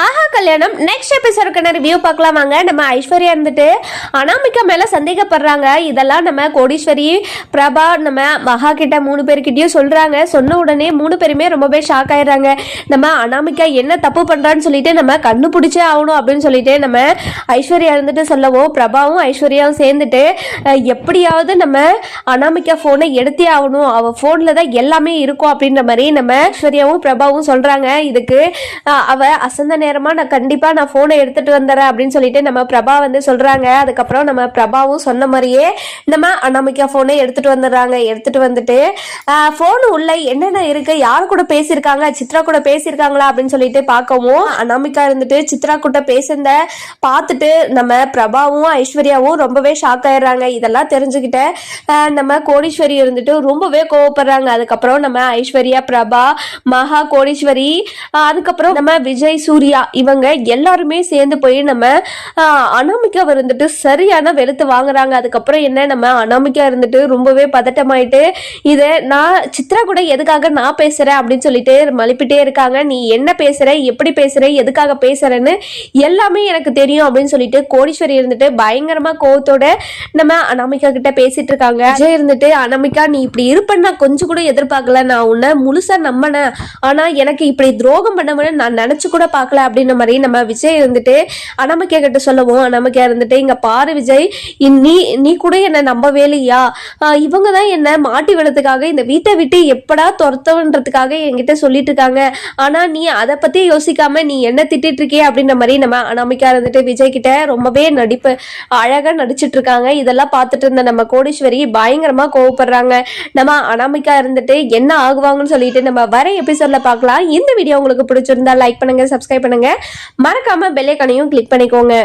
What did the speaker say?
ஆஹா கல்யாணம். Next எபிசோடுக்கான review பார்க்கலாம்? வாங்க நம்ம ஐஸ்வர்யா இருந்துட்டு அனாமிகா மேலே சந்தேகப்படுறாங்க. இதெல்லாம் நம்ம கோடீஸ்வரி பிரபா நம்ம மகா கிட்ட மூணு பேர்கிட்டயும் சொல்கிறாங்க சொன்ன உடனே மூணு பேருமே ரொம்பவே ஷாக் ஆயிடுறாங்க. நம்ம அனாமிகா என்ன தப்பு பண்ணுறான்னு சொல்லிட்டு நம்ம கண்டுபிடிச்சே ஆகணும் அப்படின்னு சொல்லிட்டு நம்ம ஐஸ்வர்யா இருந்துட்டு சொல்லவும் பிரபாவும் ஐஸ்வர்யாவும் சேர்ந்துட்டு எப்படியாவது நம்ம அனாமிகா ஃபோனை எடுத்தே ஆகணும். அவள் ஃபோனில் தான் எல்லாமே இருக்கும் அப்படின்ற மாதிரி நம்ம ஐஸ்வர்யாவும் பிரபாவும் சொல்கிறாங்க இதுக்கு அவள் அவ அசந்த நேரமா நான் கண்டிப்பா நான் ஃபோனை எடுத்துட்டு வந்துடுறேன் அப்படின்னு சொல்லிட்டு நம்ம பிரபா வந்து சொல்றாங்க. அதுக்கப்புறம் நம்ம பிரபாவும் சொன்ன மாதிரியே நம்ம அனாமிகா ஃபோனை எடுத்துட்டு வந்துடுறாங்க. எடுத்துட்டு வந்துட்டு ஃபோனு உள்ள என்னென்ன இருக்கு? யார் கூட பேசியிருக்காங்க? சித்ரா கூட பேசியிருக்காங்களா? அப்படின்னு சொல்லிட்டு பார்க்கவும் அனாமிகா இருந்துட்டு சித்ரா கூட பேசுனத பார்த்துட்டு நம்ம பிரபாவும் ஐஸ்வர்யாவும் ரொம்பவே ஷாக் ஆயிடுறாங்க. இதெல்லாம் தெரிஞ்சுக்கிட்ட நம்ம கோடீஸ்வரி இருந்துட்டு ரொம்பவே கோவப்படுறாங்க. அதுக்கப்புறம் நம்ம ஐஸ்வர்யா பிரபா மகா கோடீஸ்வரி அதுக்கப்புறம் நம்ம விஜய் சூர்யா இவங்க எல்லாருமே சேர்ந்து போய் நம்ம ஆஹ் அனாமிகா இருந்துட்டு சரியான வெளுத்து வாங்குறாங்க. அதுக்கப்புறம் என்ன நம்ம அனாமிகா இருந்துட்டு ரொம்பவே பதட்டமாயிட்டு இதை நான் சித்ரா கூட எதுக்காக நான் பேசுறேன் அப்படின்னு சொல்லிட்டு மலிப்பிட்டே இருக்காங்க. நீ என்ன பேசுற எப்படி பேசுற எதுக்காக பேசுறேன்னு எல்லாமே எனக்கு தெரியும் அப்படின்னு சொல்லிட்டு கோடீஸ்வரி இருந்துட்டு பயங்கரமா கோவத்தோட நம்ம அனாமிகா கிட்ட பேசிட்டு இருக்காங்க. விஜய் இருந்துட்டு அனாமிகா நீ இப்படி இருப்பேன்னு நான் கொஞ்சம் கூட எதிர்பார்க்கல. நான் உன்னை முழுசா நம்பினேன். ஆனா எனக்கு இப்படி துரோகம் பண்ணவன நான் நினைச்சு கூட பார்க்கல. அப்படின்ற மாதிரி நம்ம விஜய் இருந்துட்டு அனாமிகா கிட்ட சொல்லவும் அனாமிகா இருந்துட்டு இங்க பாரு விஜய் இ- நீ நீ கூட என்ன நம்பவே இல்லையா இவங்க தான் என்ன மாட்டி விடுறதுக்காக இந்த வீட்டை விட்டு எப்படா துரத்தவன்றதுக்காக என்கிட்ட சொல்லிட்டு இருக்காங்க ஆனா நீ அதை பத்தி யோசிக்காம நீ என்ன திட்டிட்டு இருக்கியே அப்படின்ற மாதிரி நம்ம அனாமிகா இருந்துட்டு விஜய் கிட்ட ரொம்பவே நடிப்பு அழகா நடிச்சிட்டு இருக்காங்க இதெல்லாம் பார்த்துட்டு இருந்த நம்ம கோடீஸ்வரி பயங்கரமா கோவப்படுறாங்க. நம்ம அனாமிக்கா இருந்துட்டு என்ன ஆகுவாங்கன்னு சொல்லிட்டு நம்ம வர எபிசோட்ல பார்க்கலாம். இந்த வீடியோ உங்களுக்கு பிடிச்சிருந்தா லைக் பண்ணுங்க சப்ஸ்கிரைப் பண்ணுங்க. மறக்காம பெல்லைக்கனையும் கிளிக் பண்ணிக்கோங்க.